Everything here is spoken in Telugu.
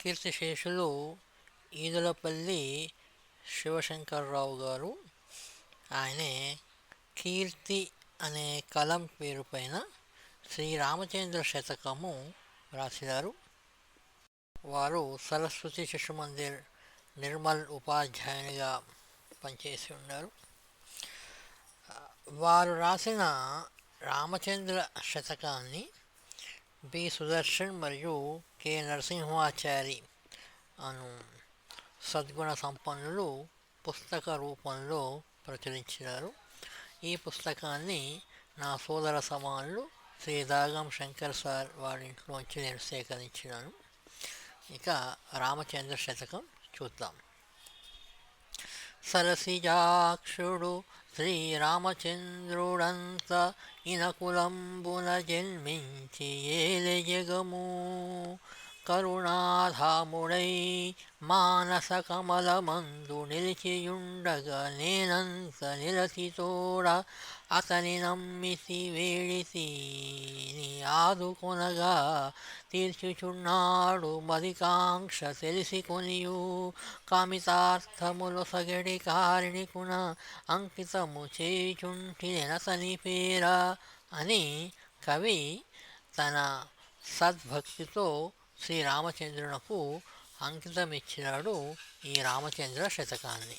కీర్తిశేషులు ఈదులపల్లి శివశంకర్రావు గారు. ఆయనే కీర్తి అనే కలం పేరు పైన శ్రీరామచంద్ర శతకము రాసినారు. వారు సరస్వతి శిశు మందిర్ నిర్మల్ ఉపాధ్యాయునిగా పనిచేసి ఉన్నారు. వారు రాసిన రామచంద్ర శతకాన్ని బి. సుదర్శన్ మరియు కె. నరసింహాచారి అను సద్గుణ సంపన్నులు పుస్తక రూపంలో ప్రచురించినారు. ఈ పుస్తకాన్ని నా సోదర సమానులు శ్రీ దాగం శంకర్ సార్ వారి ఇంట్లోంచి నేను సేకరించినాను. ఇక రామచంద్ర శతకం చూద్దాం. సరసిజాక్షుడు శ్రీరామచంద్రుడంత ఇనకులంబున జన్మించి ఏలె జగము కరుణాధాముడై మానస కమలమందు నిలిచియుండగా నేనంత నిలసితోడ అతని నమ్మిసి వేడిసి ఆదుకొనగా తీర్చుచున్నాడు మదికాంక్ష తెలిసి కొనియు కామితార్థములు సగడి కారిణికున అంకితము చేయుచుంటినతని పేర అని కవి తన సద్భక్తితో శ్రీరామచంద్రునకు అంకితమిచ్చినాడు ఈ రామచంద్ర శతకాన్ని.